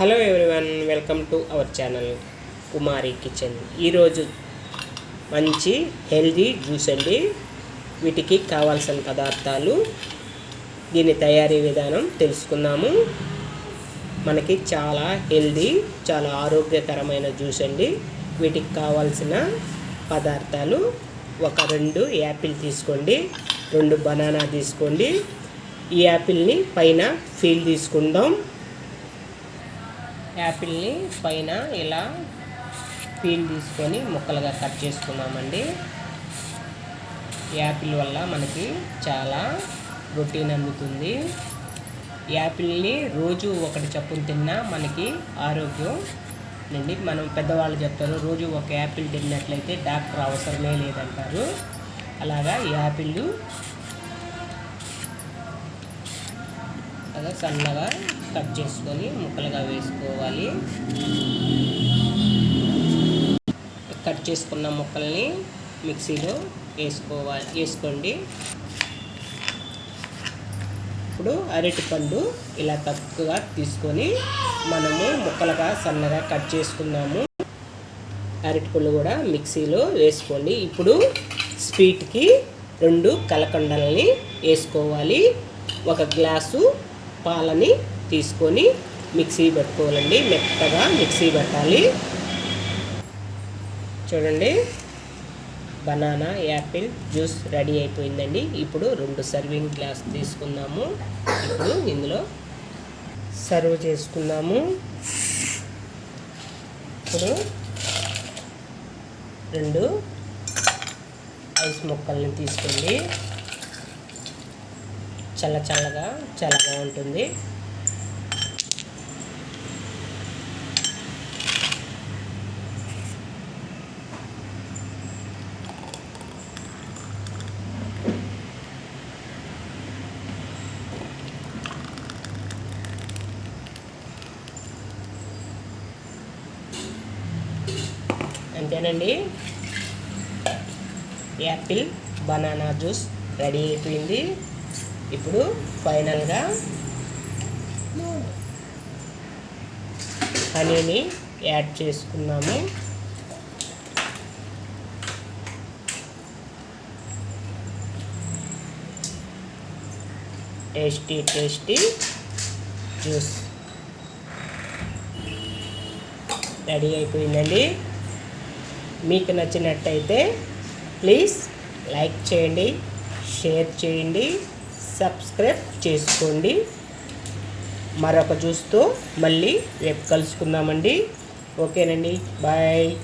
Hello everyone welcome to our channel Kumari kitchen. ఈరోజు మంచి healthy juice అండి. వీటికి కావాల్సిన పదార్థాలు దీని తయారీ విధానం తెలుసుకుందాము. మనకి చాలా హెల్దీ చాలా ఆరోగ్యకరమైన జ్యూస్ అండి. వీటికి కావాల్సిన పదార్థాలు ఒక రెండు యాపిల్ తీసుకోండి రెండు బనానా తీసుకోండి. ఈ యాపిల్ని పైన ఫీల్ తీసుకుందాం. యాపిల్ని పైన ఇలా పీల్ తీసుకొని ముక్కలుగా కట్ చేసుకున్నామండి. యాపిల్ వల్ల మనకి చాలా ప్రోటీన్ అందుతుంది. యాపిల్ని రోజు ఒకటి చప్పున తిన్నా మనకి ఆరోగ్యం అండి. మనం పెద్దవాళ్ళు చెప్తారు రోజు ఒక యాపిల్ తిన్నట్లయితే డాక్టర్ అవసరమే లేదంటారు. అలాగా యాపిల్ అలా సన్నగా కట్ చేసుకొని ముక్కలుగా వేసుకోవాలి. కట్ చేసుకున్న ముక్కల్ని మిక్సీలో వేసుకోవాలి వేసుకోండి. ఇప్పుడు అరటిపండు ఇలా తక్కువగా తీసుకొని మనము ముక్కలుగా సన్నగా కట్ చేసుకున్నాము అరటిపళ్ళు కూడా మిక్సీలో వేసుకోండి. ఇప్పుడు స్వీట్కి రెండు కలకండల్ని వేసుకోవాలి. ఒక గ్లాసు పాలని తీసుకొని మిక్సీ పెట్టుకోవాలండి. మెత్తగా మిక్సీ పెట్టాలి. చూడండి. బనానా యాపిల్ జ్యూస్ రెడీ అయిపోయిందండి. ఇప్పుడు రెండు సర్వింగ్ గ్లాస్ తీసుకుందాము. ఇప్పుడు ఇందులో సర్వ్ చేసుకుందాము ఇప్పుడు రెండు ఐస్ ముక్కల్ని తీసుకోండి. చల్ల చల్లగా చాలా బాగుంటుంది. అంతేనండి. యాపిల్ బనానా జ్యూస్ రెడీ అయిపోయింది. ఇప్పుడు ఫైనల్గా హనీని యాడ్ చేసుకున్నాము. Tasty tasty juice. రెడీ అయిపోయిందండి. మీకు నచ్చినట్టయితే ప్లీజ్ లైక్ చేయండి షేర్ చేయండి. సబ్స్క్రైబ్ చేసుకోండి. మరొక జ్యూస్తో మళ్ళీ రేపు కలుసుకుందామండి. ఓకేనండి. బాయ్.